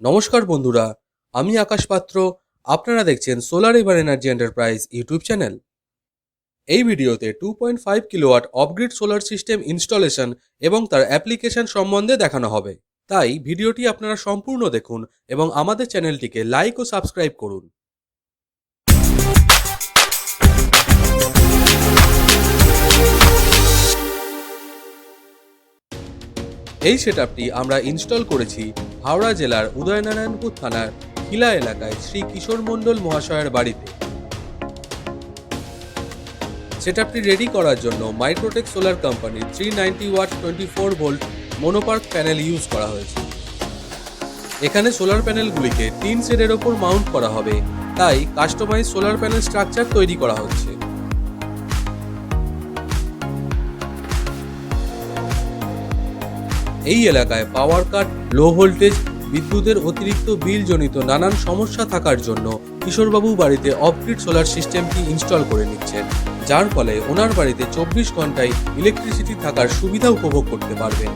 নমস্কার বন্ধুরা, আমি আকাশ পাত্র। আপনারা দেখছেন solar ever energy enterprise YouTube channel এই ভিডিওতে two point five kilowatt off grid solar system installation এবং তার অ্যাপ্লিকেশন সম্বন্ধে দেখানো হবে। তাই ভিডিওটি আপনারা সম্পূর্ণ দেখুন এবং আমাদের চ্যানেলটিকে লাইক ও সাবস্ক্রাইব করুন। এই সেটআপটি আমরা ইনস্টল করেছি হাওড়া জেলার উদয়নারায়ণপুর থানার কিলা এলাকায় শ্রী কিশোর মণ্ডল মহাশয়ের বাড়িতে। সেটআপটি রেডি করার জন্য মাইক্রোটেক সোলার কোম্পানির three ninety watt twenty four volt mono perc panel use করা হয়েছে। এখানে সোলার প্যানেলগুলিকে তিন সেটের ওপর মাউন্ট করা হবে, তাই কাস্টমাইজ সোলার প্যানেল স্ট্রাকচার তৈরি করা হচ্ছে। এই এলাকায় পাওয়ার কাট লো ভোল্টেজ বিদ্যুতের অতিরিক্ত বিল জনিত নানান সমস্যা থাকার জন্য কিশোরবাবু বাড়িতে অফগ্রিড সোলার সিস্টেমটি ইনস্টল করে নিচ্ছেন। যার ফলে ওনার বাড়িতে চব্বিশ ঘন্টায় ইলেকট্রিসিটি থাকার সুবিধা উপভোগ করতে পারবেন।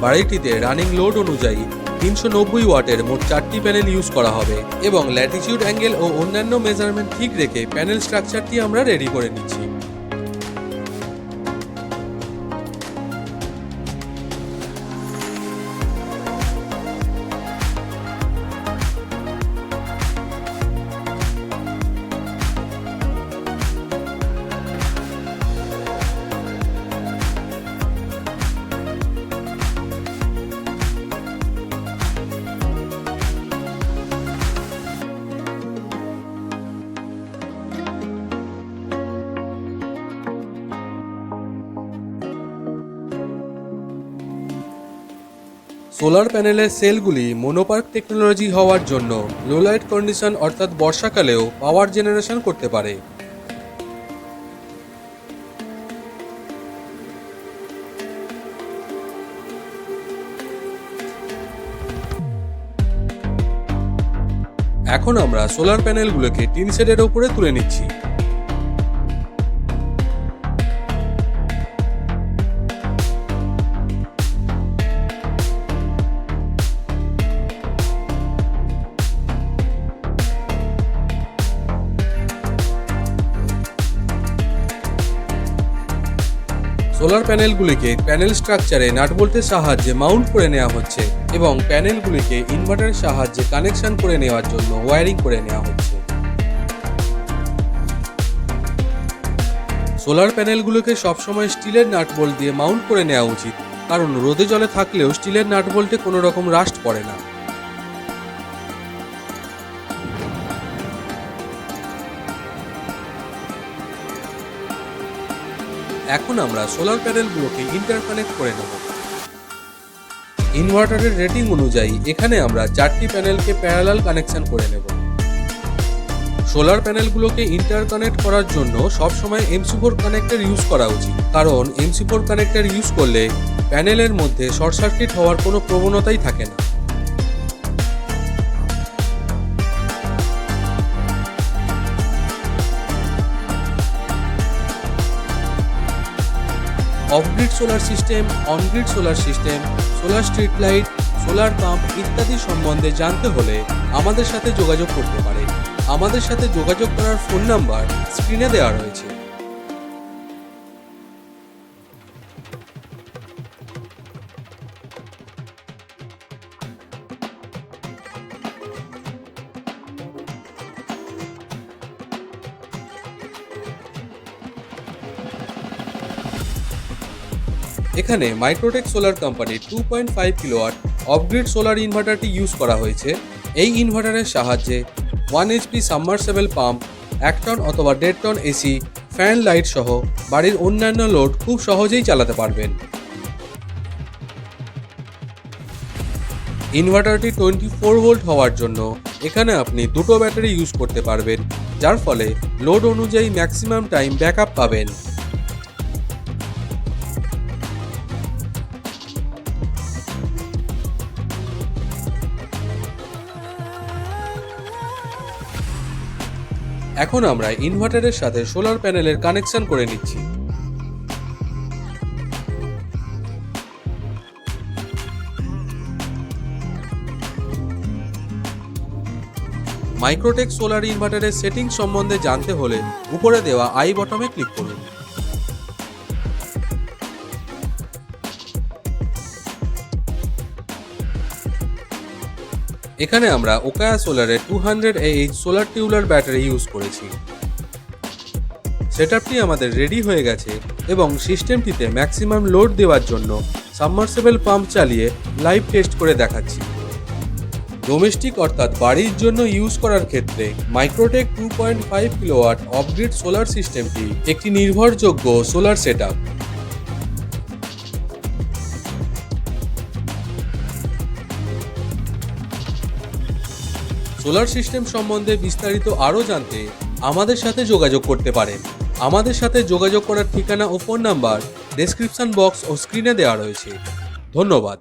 বাড়িটিতে রানিং লোড অনুযায়ী তিনশো নব্বই ওয়াটের মোট চারটি প্যানেল ইউজ করা হবে এবং ল্যাটিচিউড অ্যাঙ্গেল ও অন্যান্য মেজারমেন্ট ঠিক রেখে প্যানেল স্ট্রাকচারটি আমরা রেডি করে নিচ্ছি। সোলার প্যানেলের সেলগুলি মোনোপার্ক টেকনোলজি হওয়ার জন্য লো লাইট কন্ডিশন অর্থাৎ বর্ষাকালেও পাওয়ার জেনারেশন করতে পারে। এখন আমরা সোলার প্যানেলগুলোকে টিন শেডের ওপরে তুলে নিচ্ছি। সোলার প্যানেলগুলিকে প্যানেল স্ট্রাকচারে নাটবোল্টের সাহায্যে মাউন্ট করে নেওয়া হচ্ছে এবং প্যানেলগুলিকে ইনভার্টারের সাহায্যে কানেকশন করে নেওয়ার জন্য ওয়্যারিং করে নেওয়া হচ্ছে। সোলার প্যানেলগুলোকে সবসময় স্টিলের নাটবোল্ট দিয়ে মাউন্ট করে নেওয়া উচিত, কারণ রোদে জলে থাকলেও স্টিলের নাটবোল্টে কোনো রকম রাস্ট পড়ে না। এখন আমরা সোলার প্যানেলগুলোকে ইন্টারকানেক্ট করে নেব। ইনভার্টারের রেটিং অনুযায়ী এখানে আমরা চারটি প্যানেলকে প্যারালাল কানেকশন করে নেব। সোলার প্যানেলগুলোকে ইন্টারকানেক্ট করার জন্য সবসময় এমসি ফোর কানেক্টর ইউজ করা উচিত। কারণ এমসি ফোর কানেক্টর ইউজ করলে প্যানেলের মধ্যে শর্ট সার্কিট হওয়ার কোনো প্রবণতাই থাকে না। Off grid solar system on grid solar system solar street light solar pump ইত্যাদি সম্বন্ধে জানতে হলে আমাদের সাথে যোগাযোগ করতে পারে আমাদের সাথে যোগাযোগ করার ফোন নাম্বার স্ক্রিনে দেওয়া রয়েছে। এখানে মাইক্রোটেক সোলার কোম্পানির two point five kilowatt off grid solar ইনভার্টারটি use করা হয়েছে। এই ইনভার্টারের সাহায্যে ওয়ান এইচপি সাবমার্সেবল পাম্প এক টন অথবা দেড় টন এসি ফ্যান লাইট সহ বাড়ির অন্যান্য লোড খুব সহজেই চালাতে পারবেন। ইনভার্টারটি টোয়েন্টি ফোর ভোল্ট হওয়ার জন্য এখানে আপনি দুটো ব্যাটারি ইউজ করতে পারবেন, যার ফলে লোড অনুযায়ী ম্যাক্সিমাম টাইম ব্যাকআপ পাবেন। এখন আমরা ইনভার্টারের সাথে সোলার প্যানেলের কানেকশন করে নিচ্ছি। মাইক্রোটেক সোলার ইনভার্টারের সেটিং সম্বন্ধে জানতে হলে উপরে দেওয়া আই বটমে ক্লিক করুন। এখানে আমরা Okaya সোলারের two hundred H solar tubular battery use করেছি। সেটআপটি আমাদের রেডি হয়ে গেছে এবং সিস্টেমটিতে ম্যাক্সিমাম লোড দেওয়ার জন্য সাবমার্সেবল পাম্প চালিয়ে লাইভ টেস্ট করে দেখাচ্ছি। ডোমেস্টিক অর্থাৎ বাড়ির জন্য ইউজ করার ক্ষেত্রে Microtek two point five kilowatt off grid solar সিস্টেমটি একটি নির্ভরযোগ্য সোলার সেটআপ সোলার সিস্টেম সম্বন্ধে বিস্তারিত আরও জানতে আমাদের সাথে যোগাযোগ করতে পারেন। আমাদের সাথে যোগাযোগ করার ঠিকানা ও ফোন নাম্বার ডেসক্রিপশন বক্স ও স্ক্রিনে দেওয়া রয়েছে। ধন্যবাদ।